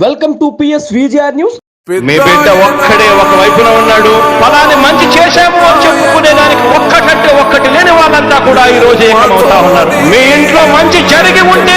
Welcome to PS VGR news మీ బిడ్డ ఒక్కడే ఒక వైపున ఉన్నాడు. ఫలాన్ని మంచి చేశాము అని చెప్పుకునే దానికి ఒక్కటంటే ఒక్కటి లేని వాళ్ళంతా కూడా ఈ రోజు ఏమవుతా ఉన్నారు. మీ ఇంట్లో మంచి జరిగి ఉంటే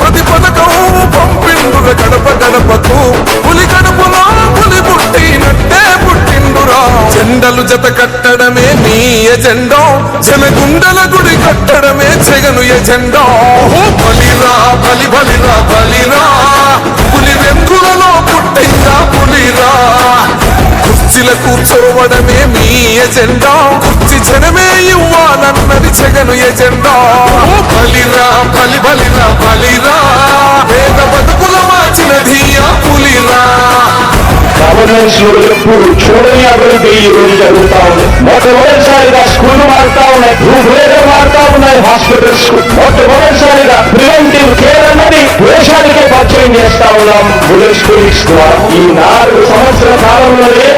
ప్రతి పథకం పంపిండుర గడప గడపకు. పులి గడపలో పులి పుట్టినట్టే పుట్టిండురా జెండలు జత కట్టడమే మీ ఎజెండో. జనగుండల గుడి కట్టడమే జగను ఎజెండో. బలిరా బలి బలిరా బలిరా. పులి వెంకులలో పుట్టిందా పులిరా? కుర్చీల కూర్చోవడమే మీ ఎజెండా. కుర్చీ జనమే జగను ఎజెండా. బలిరా బలి బలిరా బలిరా. వేద బతుకుల మార్చినది ఆ పులిరా. గవర్నెన్స్లో ఎప్పుడు చూడని అభివృద్ధి ఈ రోజు జరుగుతా ఉంది మొట్టమొదటిసారిగా స్కూళ్ళు మారుతా ఉన్నాయి రూపురేఖలు మారుతా ఉన్నాయి హాస్పిటల్స్ మొట్టమొదటిసారిగా ప్రివెంటివ్ కేర్ అన్నది దేశానికే పరిచయం చేస్తా ఉన్నాం. బుల్లెట్ స్కూల్స్ ద్వారా ఈ నాలుగు సంవత్సరాల కాలంలోనే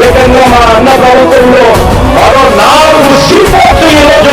ఏకంగా మా అన్న ప్రభుత్వంలో మరో నాలుగు సీట్లు ఈరోజు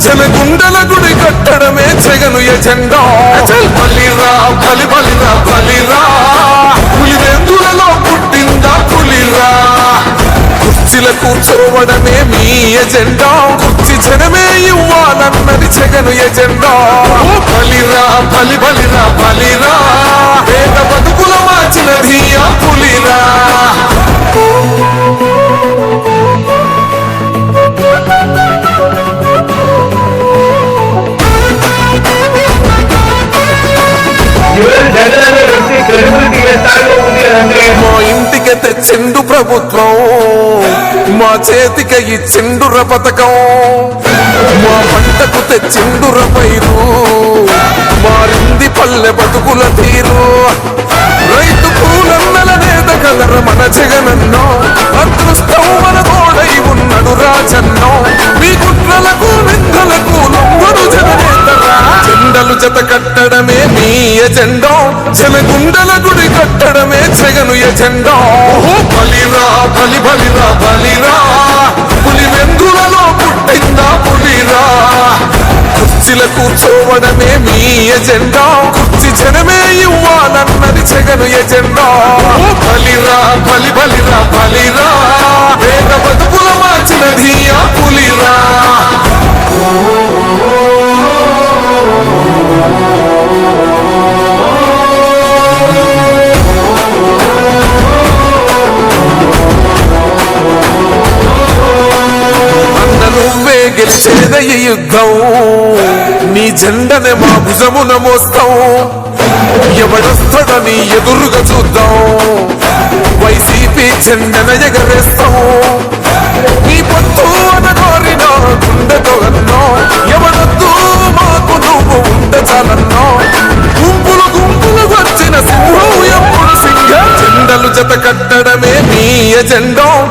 జనగుండల గుడి కట్టడమే జగను ఎజెండా. అచల్. బలిరా బలి బలిరా. బలిరా పులి వెందులలో పుట్టిందా పులిరా? కుర్చీల కూర్చోవడమే మీ ఎజెండా. కుర్చీ జనమే ఇవ్వాలన్నది జగను ఎజెండా. ఓ. బలిరా బలి బలిరా. బలిరా పేద తెచ్చిండు ప్రభుత్వం. మా చేతికి ఇచ్చిండుర పథకం. మా పంటకు తెచ్చిండుర పైరు. మారింది పల్లె బతుకుల తీరు. రైతు పూలన్నల నేత కదర మన జగనన్నో. అదృష్టం మన తోడై ఉన్నడు రాజన్నో. మీకు జత కట్టడమే మీ ఎజెండా జనగుండల గుడి కట్టడమే జగను ఎజెండా బలిరా బలి బలిరా బలిరా. పులి వెందులలో పుట్టిందా పులిరా. కుర్చీల కూర్చోవడమే మీ ఎజెండా కుర్చీ జనమే ఇవ్వాలన్నది జగను ఎజెండా బలిరా బలి బలిరా బలిరా. గెలిచేద ఈ యుద్ధం. నీ జెండనే మా భుజమున మోస్తాం. ఎవడొస్తాడని ఎదురుగా చూద్దాం. వైసీపీ జెండన ఎగరేస్తాం. నీ పొత్తు అనగోరిన గుండెతో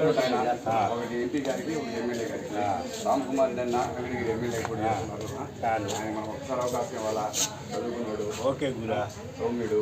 ఒకటి ఎంపీ గారికి ఒకటి ఎమ్మెల్యే గారికి. రామ్ కుమార్ నిన్న వెంకటగిరి ఎమ్మెల్యే కూడా ఆయన మనం ఒకసారి అవకాశం ఇవ్వాలా? చదువుకున్నాడు. ఓకే గురా. సౌమ్యుడు.